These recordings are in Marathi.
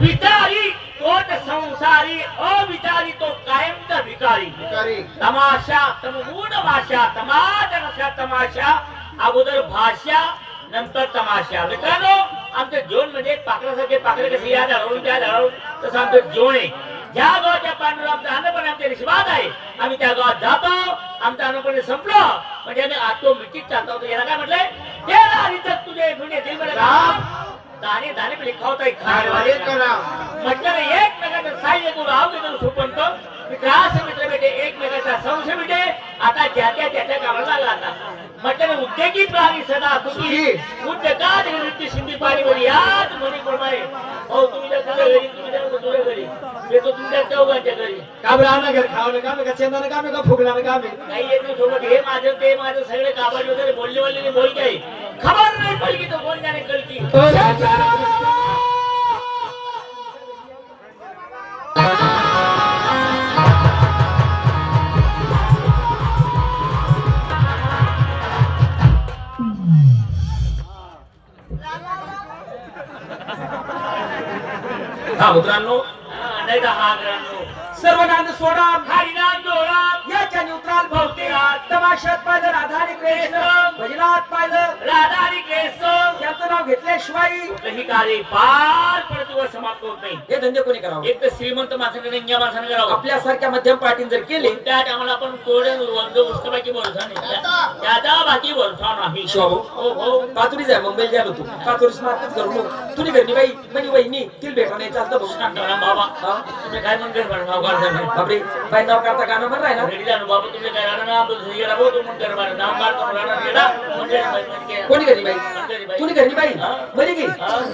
विचारी तोच संसारी अविचारी तो कायमचा भिकारी. तमाशा तमगुण भाषा तमाशा नशा तमाशा अगोदर भाषा नंतर तमाशा. मित्रांनो आमचं जेवण म्हणजे पाकरासारखे पाकरे कसे या झाडावरून त्या झाडावरून तसं आमचं जेवण आहे. ज्या गावाच्या आमचं अन्नपणे आमच्या निष्पाद आहे आम्ही त्या गावात जातो आमचं अन्नपणे संपलं. म्हणजे आम्ही ऑटोमॅटिक चालतो याला काय म्हटलंय? तेरा तुझे गुन्हे दिल राम दाणे दाणे पे लिखा होता है खाने वाले का नाम मतलब एकमेकाचं साह्य करून अवघड सुपंत मित्रास मित्र बेटे एकमेकाचा संशय बेटे. आता ज्या त्या त्याच्या कामाला लागला आता. म्हटलं उद्योगी प्राणी सदा सुखी. उद्योगात सिंधी पाणी याच म्हणे प्रमाणे हो तुम्ही तुझ्या घरी तुम्ही तुझ्या घरी. येतो तुमच्या चौघांच्या घरी. काम राहणं घर खावणं काम का चेंदानं काम का फुगलानं काम? आहे काही येतो सोबत. हे माझं ते माझं सगळे काबाडी वगैरे बोलले बोलले बोल काय खबर नाही पडली तो कोण जाणे कळकी हा मित्रांनो. हा, नाही तर हा ग्रांनो सर्व नांद सोडा. हरिनाम जोडा याच्या न्यूट्रल भोवतीरात तमाशात पाहिलं राधा आणि कृष्ण. भजनात पाहिलं राधा आणि कृष्ण. याचं नाव घेतल्याशिवाय ही कार्य पार पडत वर समाप्त होत नाही. हे धंदे कोणी करावं? एक तर श्रीमंत माणसाने नंग्या माणसाने करावं. आपल्यासारख्या मध्यम पार्टीने जर केले त्या टायमाला आपण कोरडे वंद उष्टबाकी भरोसा नाही. त्या- त्याचा बाकी भरोसा नाही. हो हो. कातुरी जाय मुंबईला गेलो तू कातुरी स्मार्टच करू नको तुझी घरनी बाई म्हणजे वहिनी तिला भेटा नाही चालतं भाऊ बाबा हा? तुम्ही काय म्हणते बरं नाव काढता बापरे बाई नाव काढता गाणं म्हण राहिला. रेडी बाबा तुम्ही काय राहणार? ना आपलं गेला भाऊ तू म्हणते बरं नाव काढतो राहणार गेला. म्हणजे म्हणजे- कोणी घरी बाई? म्हणजे बाई. तुझी घरनी बाई? बरी की?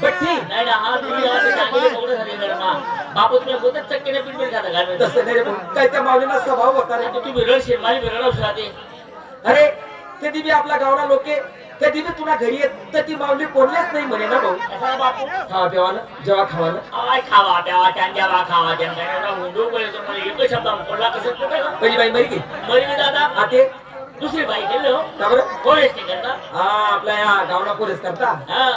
बट्टी नाही ना हा तुम्ही ते ना. बापू होतच चक्कीने पीठ खाता काय तसं नाही रे भाऊ. काय त्या माऊलीला स्वभाव होता रे? तुम्ही रडशील माझी रडवशील आधी अरे कधी बी आपल्या गावला लोके. कधी बी तुला घरी येत तर ती माऊली कोणलेच नाही म्हणे ना भाऊ. कसा बापू खावा पिवानं जेव्हा खावानं. आय खावा प्यावा त्यान द्यावा खावा त्यान. हुंडू मला एकच शब्द. पडला कसं कुठं पहिली बाई मरी की मरी मी दादा आते दुसरी बाई केली हो. का बरं? कोणीच नाही करता. हा आपल्या या गावना पोलीस करता? हा.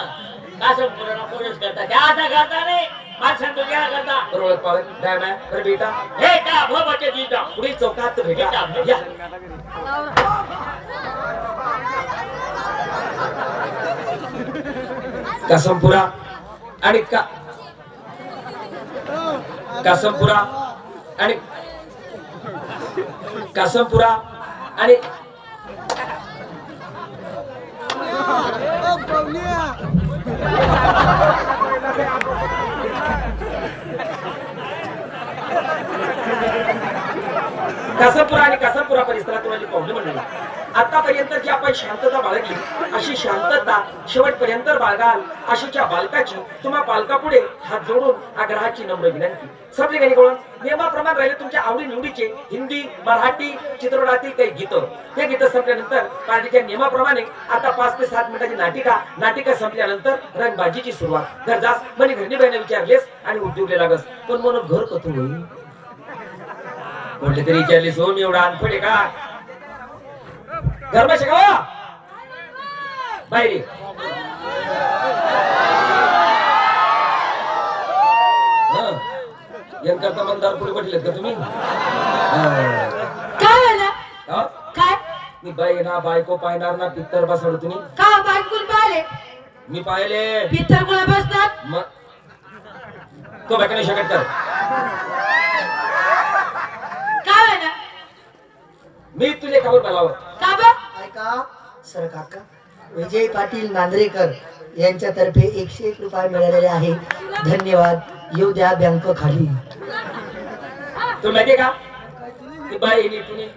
पुराणा कोणीच करता? त्या आता करता नाही. माणसां तो गेला करता बरोबर पावत काय बरं बेटा हे का पुढे चौकात भेटा. या. कसमपुरा. आणि का कसमपुरा. आणि कसमपुरा. आणि कसमपुरा आणि कसमपुरा परिसरात माझी पाहुणे मंडळी आतापर्यंत जी आपण शांतता बाळगली अशी शांतता शेवटपर्यंत बाळगाल अशीच्या बालकाची तुम्हा बालकापुढे हात जोडून आग्रहाची नम्र विनंती. समजे काही कोण? नियमाप्रमाणे राहिले तुमच्या आवडी निवडीचे हिंदी मराठी चित्रपटातील काही गीतं. हे गीतं संपल्यानंतर पार्टीच्या नियमाप्रमाणे आता पाच ते सात मिनिटाची नाटिका नाटिका संपल्यानंतर रंगबाजीची सुरुवात. घर जास म्हणजे घरणी बहिणी विचारलेस आणि उद्योगले लागस. पण म्हणून घर कथू होईल म्हटले तरी विचारले सोन एवढा अनफड आहे का? गरबा शिकावा बाहेर. हं. यांकरता मतदार पुढे पटलेत का तुम्ही? हं. काय झालं? हं? काय? मी बाई ना बायको पाहणार ना पित्तर बसवलं तुम्ही. का बायकुल पाहिले? मी पाहिले. पित्तर गुळा बसतात मग तो बायकाने शकत कर काय झालं मी तुझे खबर का बरं? ऐका सर काका विजय पाटील नांद्रेकर यांच्यातर्फे एकशे एक रुपये मिळालेले आहे. धन्यवाद. येऊ द्या बँक खाली. तुला माहितीये का? ती बाई तुनी.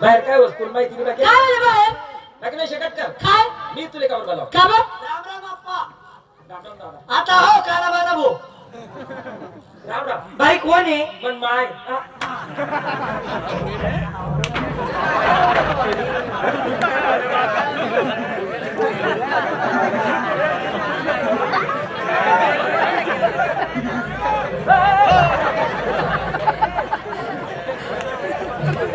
बाहेर काय वस्तू माहिती नाही बाकी काय झालं बाहेर बाकी शकत कर काय? मी तुला खबर बोलावं का बरं? राम राम अप्पा. राम राम दादा आता हो काना बाना भो. राम राम. बाई कोण आहे? मन माय.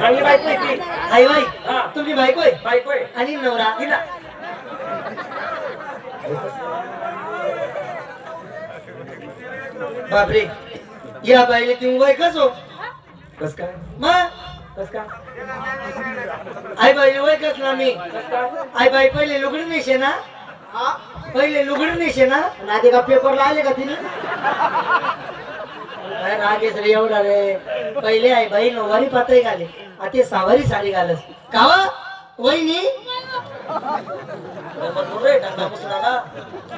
आणि बायको आहे ती. आई बाई. हा, तुम्ही बायको आहे? बायको आहे. आणि नवरा. तिला बापरे. या बाईले तुम्ही वय कस? हो कस काय? मग आई वय कस ना मी. आई बाई पहिले लुगडी नेशे ना? पहिले लुगडी नेशे ना? आधी का पेपरला आले का तिने? रागेश रे एवढा रे. पहिले आई बाई नऊवारी पातळी घाले. आता सहावारी साडी घालस. कावा वहिनी?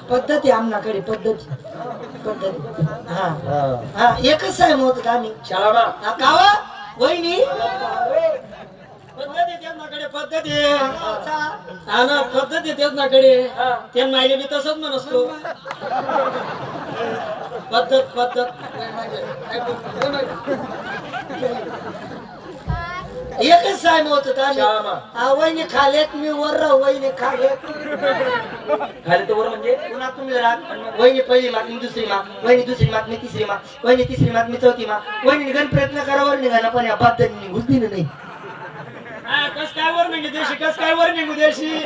पद्धती आमनाकडे पद्धती. पद्धती. हा. हा. एकच आहे मग आम्ही. शाळा ना हा, कावा वहिनी? पद्धती त्यांनाकडे पद्धती हा ना पद्धती त्यांनाकडे हा. त्यांना आले मी तसंच म्हणतो पद्धत पद्धत. एकच साहेब होत श्यामा. हा वहिनी खालेत मी वर राहू वहिनी खालेत खाली तर वर म्हणजे? पुन्हा तुम्ही राग वहिनी पहिली माग मी दुसरी माग. वहिनी दुसरी माग मी तिसरी माग. वहिनी तिसरी माग मी चौथी माग. वहिनी निघण प्रयत्न करावर निघाला पण या पद्धती निघूच दिलं नाही. कस काय वर निघू देशी? कस काय वर निघू देशी?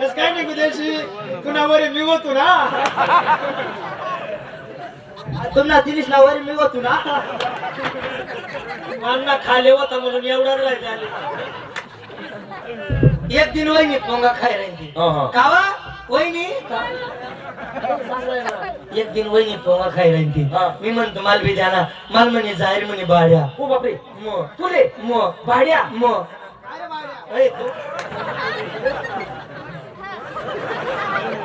कस काय निघू देशी? पुन्हा वर मी होतो ना? तुम्हाला दिलीस ना वर मी होतो ना? अण्णा खाले होता म्हणून एवढा राहायचा एक दिन वहिनी पोंगा खाय राहिली हा, हा. कावा? वहिनी? एक दिन वहिनी पोंगा खाय राहिली हा. मी म्हणतो माल बी द्या ना. माल म्हणे जाहीर म्हणे बाड्या ओ बापरे. मग तुले मग भाड्या. तू.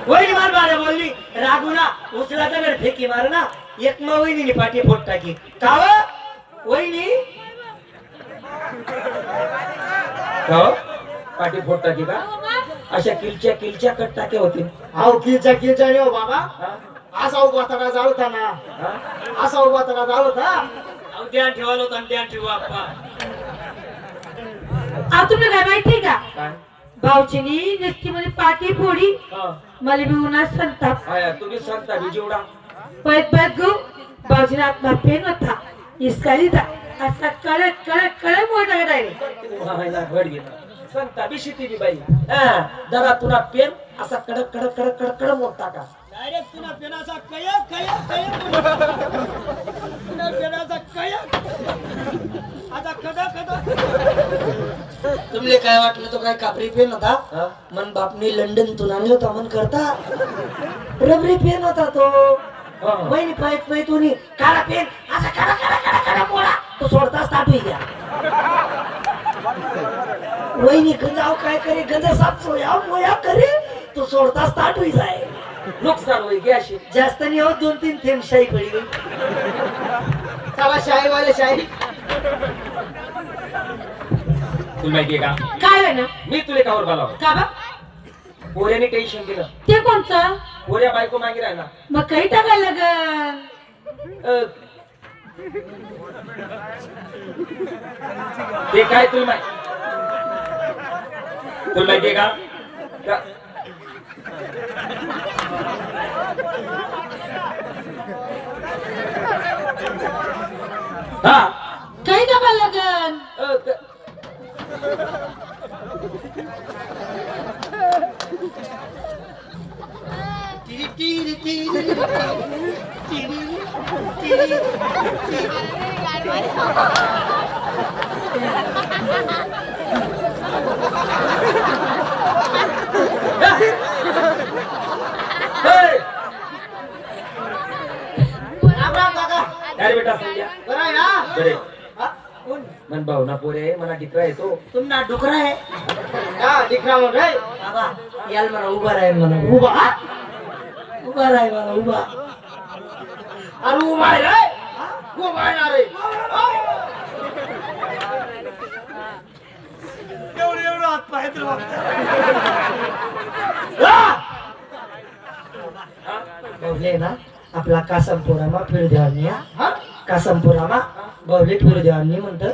वहिनी मार बाड्या बोलली. रागू ना. उचला तर फेकी मार ना. एक मग वहिनी पाठी फोट टाकी. कावा? वहिनी का हो? पाठी फोड टाकी का? अशा किलच्या किलच्या कट टाक्या होतील. अहो किलच्या किलच्या नाही हो बाबा? असा उभा तका जाळता ना? असा उभा तका जाळता अहो, ध्यान ठेवायला होतं ध्यान ठेवा. अहो तुम्हाला काय माहितीये का? काय? भाऊजीनी नक्की मध्ये पाठी फोडी. मला बी उन्हात संताप. आया, तुम्ही सांगता मी जेवढा पळत पळत गो भाऊजीने आत्मा पेन होता. इसकाली जा असा कडक कडक कडक मोठा डायरेक्ट घड गेला. सांगता बी शिती बी बाई. हा, जरा तुला पेन असा कडक कडक कडक कडक कडक मोठा का? डायरेक्ट तुला पेनाचा कया कया कया तुला पेनाचा कया आता कदा कदा तुमले काय वाटलं तो काय कापरी पेन होता? मन बापने लंडन तून आणलं होता मन करता? रबरी पेन होता तो. वहिनी पायत पायत उनी काळा पेन. असा काळा काळा काळा काळा मोडा. तो सोडताच ताटू द्या वहिनी गंजाव काय करे? गंजा साप सोया. मोया करे. तो सोडताच ताटू जाय. नुकसान होईल घे अशी. जास्त नाही होत दोन तीन थेंब शाही पडी गई चला शाही वाले शाही तुला माहितीये का? काय आहे ना? मी तुला कावर बोलाव. का बा? पोऱ्याने टेन्शन केलं. ते कोणचं? पोऱ्या बायको मागे राहिला. मग काही टाकायला लागल. ते काय तुला माहिती? तुला माहितीये का- हा. काही टाकायला लागल. अ, बेटा बरं आहे ना बरे हा? कोण? मन पोरे मला डिकरा येतो तुमना डुकरा आहे हा दिखरा बाबा याल म्हणा उभा राहील म्हणा उभा? उभा राहील म्हणा उभा अरे उभा आहे रे उभा आहे ना रे एवढं एवढं हात पाय तर बवले ना आपला कासमपुरामा फिरू देवानी हा? कासमपुरामा बवले फिरू देवानी म्हणतं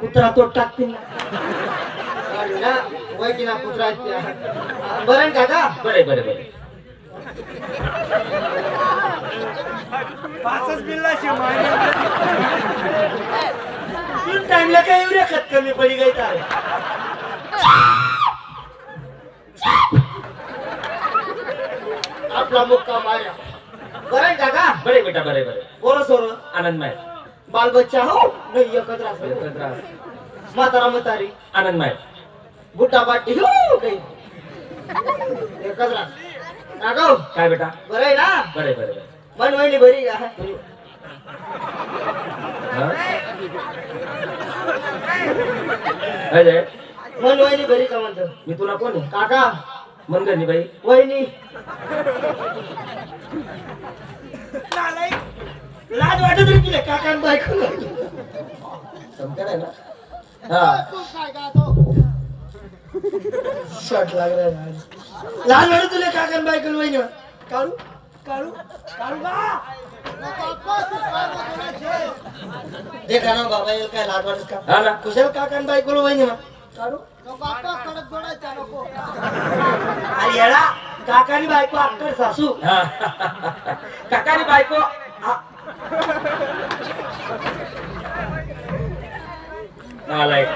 कुत्रा तो टाकतील ना वय की ना त्या. बरं काका? बरे बरे बरे पाचच बिल्ला शिवाय तीन टाइमला काय एवढ्या खत कमी पडी गई तर आपला मुक्का माया. बरं काका? बरे बेटा बरे बरे पोरं सोर? आनंदमय बाल बच्चा हो? नाही एकत्र असं एकत्र राहा. म्हातारा म्हातारी. आनंदमय पाटी हो काही काका हो, काय बेटा? बरं आहे ना? बरे बरे बरे मन वहिनी बरी का हा? काय रे? मन वहिनी बरी का म्हणतो? मी तुला कोण आहे? काका. मनगणी बाई. वहिनी. लाज वाटत रे तुला काका आणि बायको. समजा आहे ना? हा. शॉट लागला लाज वाटत तुला काका आणि बायको आणि वहिनी काढू काढू काढू का? देखा ना बाबा याला काय लाज वाटत का। हा ना। कुशल काका आणि बायको वहिनी काढू अरे येडा काका आणि बायको अक्कर सासू. काकानी बायको. नालायक।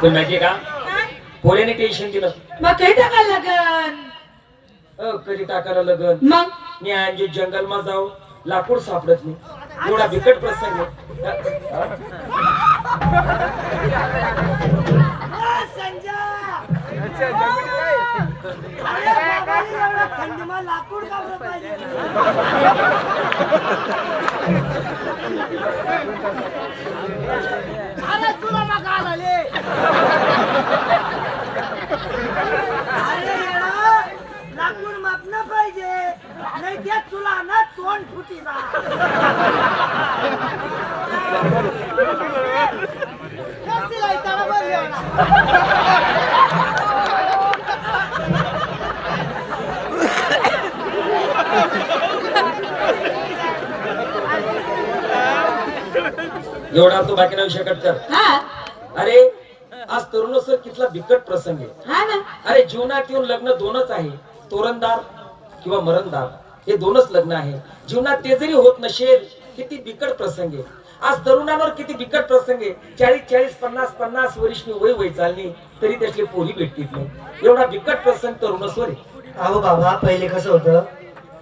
तुला माहितीये का? पोऱ्याने टेन्शन दिलं. मग काही टाकायला लागन? अ, कधी टाकायला लगन? मग? मी आणजे जंगल मा जाऊ. लाकूड सापडत नाही. एवढा बिकट प्रसंग. लाकूड मापना नाही त्या तुला ना तोंड फुटी एवढा तो बाकी नाही शकत कर हा. अरे आज तरुणोत्सव कितला बिकट प्रसंग आहे. हा ना. अरे जीवनात येऊन लग्न दोनच आहे. तोरणदार किंवा मरणदार. हे दोनच लग्न आहे. जीवनात ते जरी होत नसेल किती बिकट प्रसंग आहे. आज तरुणांवर किती बिकट प्रसंग आहे. चाळीस चाळीस पन्नास पन्नास वर्ष वय वय चालली तरी त्याची पोरी भेटतील नाही. एवढा बिकट प्रसंग तरुणस्वर आहे. अहो बाबा पहिले कसं होतं?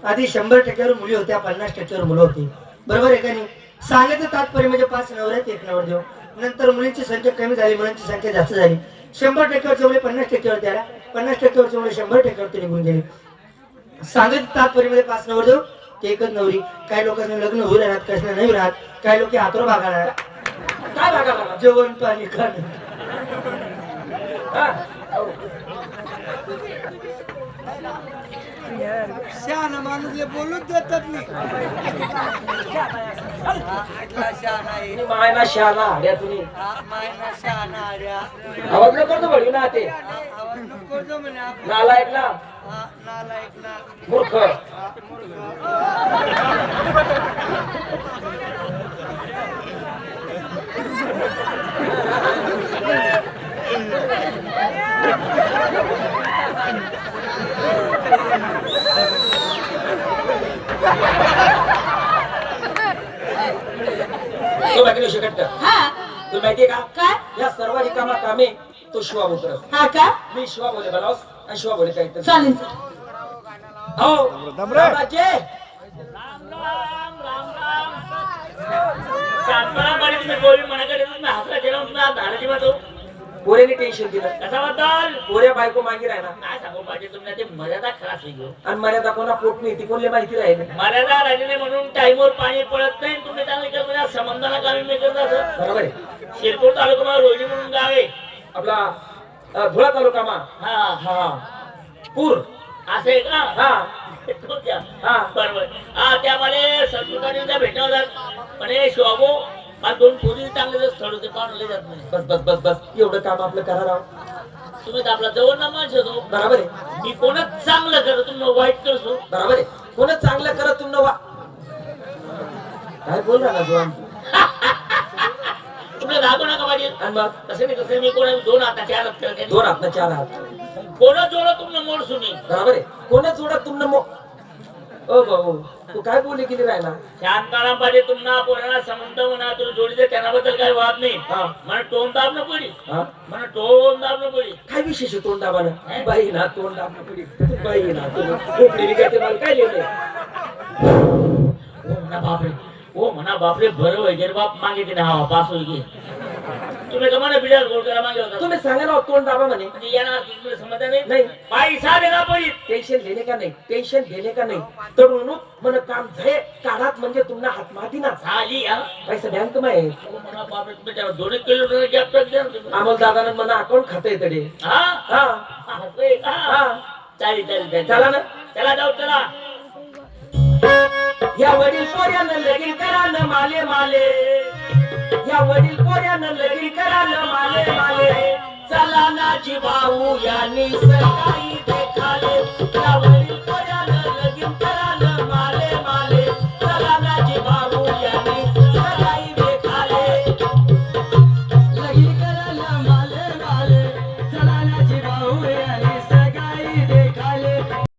आधी शंभर टक्क्यावर मुली होत्या पन्नास टक्क्यावर मुलं होती. बरोबर आहे का नाही? सांगायचं तात्पर्य म्हणजे पाच नवऱ्यात एक नवर देऊ नंतर मुलींची संख्या कमी झाली मुलांची संख्या जास्त झाली. शंभर टक्क्यावरचे मुले पन्नास टक्क्यावर त्याला पन्नास टक्क्यावरचे मुले शंभर टक्क्यावरती निघून गेले. सांगायचं तात्पर्य म्हणजे पाच नवर देऊ ते एकच नवरी. काही लोकांना लग्न होईल राहत कसं नाही राहत. काही लोक हातोर भागायला काय बघायला जेवण पाणी खाणं. हा? शहाणा माणूस बोलूच देतात नाही. मायना हाड्या तुम्ही. आवाज न करतो बळी ना ते. नालायक ना मूर्ख. तो बाकी नाही शकत का हा. तुला माहितीये का? काय? या सर्व रिकामा कामे तो शिवा उतर हा का? मी शिवा बोले बलावस आणि शिवा बोले काहीतरी चालेल. हो. टेन्शन दिलं. कसा बद्दल? पोऱ्या बायको मागे राहिला. काय सांगू पाहिजे तुम्ही ते मर्यादा खराब होईल आणि मर्यादा कोणा पोट नाही ती कोणले माहिती राहिले? मर्यादा राहिलेली म्हणून टाईमवर पाणी पडत नाही तुम्ही नाही. संबंधाला कामी मी करत असं. बरोबर आहे. शिरपूर तालुका रोहिणी म्हणून गाव आहे. आपला धुळा तालुका मा हा हा. पूर. असं आहे का हा. तो त्या. हा बरोबर. हा त्यामध्ये संस्कृताने भेटणार होतात म्हणे शोभो मला दोन पोरी चांगले स्थळ होते पाहून जात नाही. बस बस बस बस. एवढं काम आपलं करा राव. तुम्ही तर आपला जवळ ना माणूस होतो बरोबर आहे. मी कोणच चांगलं करतो तुम्ही वाईट करतो. बरोबर आहे. कोणच चांगलं करत तुम वा काय बोल रहा ना राग दाखवू नका पाटील आणि मग तसं मी तसं मी कोणा दोन हात चार हात दोन हात चार हात. कोण जोड तुमनं मोड सुनी? बरोबर आहे. कोणच जोडत तुमनं मो ओ भाऊ तू काय बोलली गेली राहिला? शांताराम पाटील तुम्हाला पोराला समंत म्हणा तुम्ही जोडीचे त्याबद्दल काही वाद नाही. हा. मला टोन दाबणं पडी हा. मला टोन दाबणं पडी काय विशेष तोंड दाबानं? बाई ना तोंड दाबणं पडी बाई ना तू खोपडी विकायचे मला काय लिहिलंय? बापरे ओ म्हणा बापरे बरं वगैरे बाप मागे तिने हा पास होई गे तुम्ही का म्हणा बिडाल गोल करा मागे होता. तुम्ही सांगा ना तोंड दाबा म्हणे. म्हणजे येणार तुम्ही समजा नाही? नाही. पैसा देणार पडी टेन्शन घेणे का नाही? टेन्शन घेणे का नाही? तरुण मन काम झाले काढात म्हणजे तुम्हाला हात माती ना झाली हा? पैसा बँक माय म्हणा बापरे तुम्ही त्याला दोन एक किलोमीटर गॅप टाक द्या ना तुम्ही. अमोल दादानं मला अकाउंट खाता येतडे हा? हा. का? हा. चालेल चालेल चालेल. चला ना. चला जाऊ चला. माले माले. या वडील कोऱ्यानं लगी कराल माले माले. चला ना जी भाऊ यांनी सकाळी देखाले. या वडील